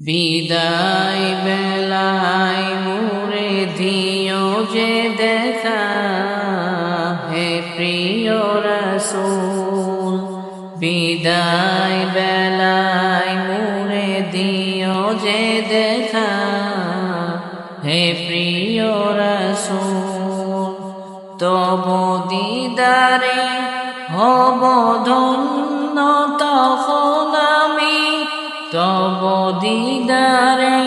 বিদায় বেলায় মুরে দিও যে দেখা। হে প্রিয় রসুল, বিদায় বেলায় মুরে দিও যে দেখা। হে প্রিয় রসুল, তব দিদারে হব ধন্য আমি তব দিদারে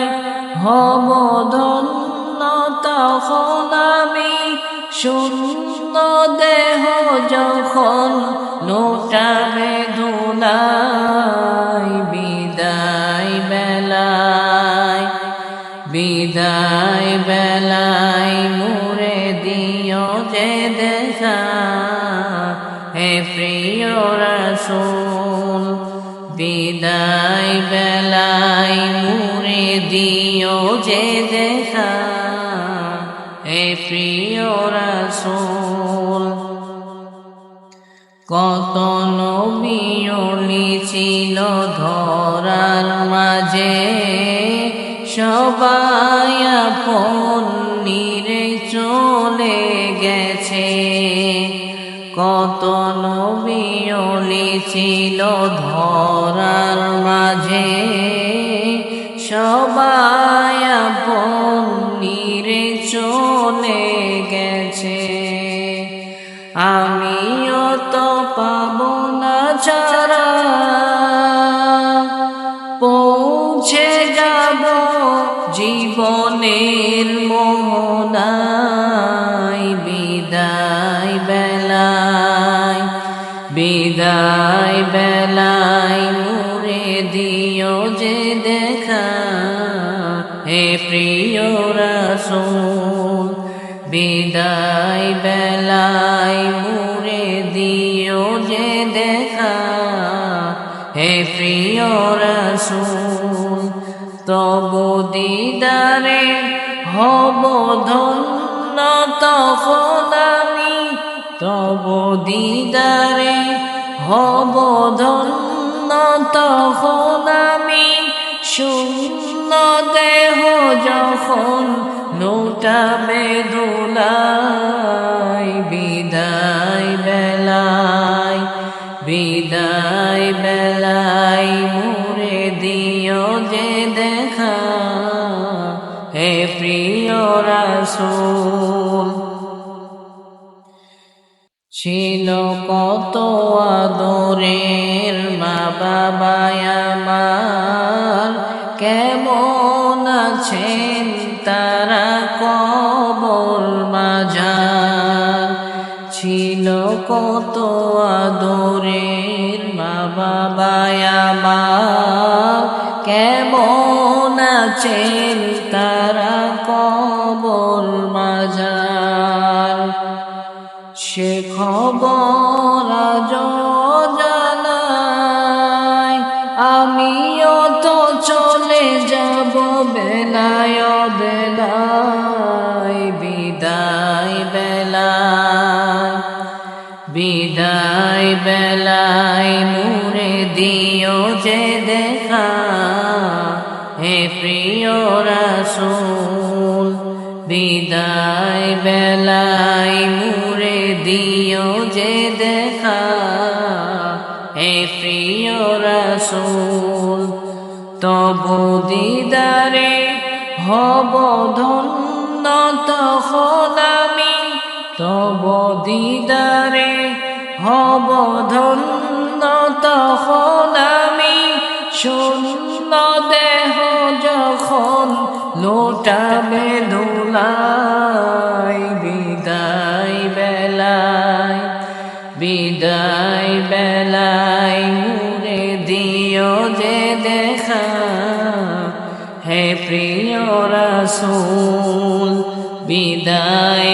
হব ধন্য তখন আমি শূন্য দেহ যখন লোটাবে ধুলাই বিদায় বেলায় বিদায় বেলায় মুরে দিও যে দেখা হে প্রিয় রসুল বিদায় বেলায় মুরে দিও যে দেখা। প্রিয় রসুল, কত নবিয়লি ছিল ধরার মাঝে। সবাই আপন নিরে চলে গেছে। কত নবিয়লি ছিল ধরার মাঝে। সবাই আপন নিরে চলে গেছে। আমিও তো পাব না চারা পৌঁছে যাব জীবনের মোহনায় বিদায় বেলায় মুরে দিও যে দেখা। হে প্রিয় রসুল, বিদায় বেলায় মুরে দিও যে দেখা। হে প্রিয় রসুল, তব দিদারে হব ধন্য আমি তব দিদারে হব তখন আমি শূন্য দেহ যখন লোটাবে দোলাই বিদায় বেলায় বিদায় বেলায় মুরে দিও যে দেখা, হে প্রিয় রাসূল। ছিল কত আদরের মা আমার। কেমন আছেন তারা কবর মাঝার ছিল কত আদরের মা আমার। কেমন আছেন তারা কবর মাঝার আমিও তো চলে যাব বেলায় বিদায় বেলায় বিদায় দিও যে দেখা বিদায় বেলায় যে দেখা হে প্রিয় রসুল তবু দিদারে হব ধন্য তখন আমি তব দিদারে হব ধন্য তখন শূন্য দেহ যখন লোটাবে দোলাই দেখা হে প্রিয় রাসূল বিদায়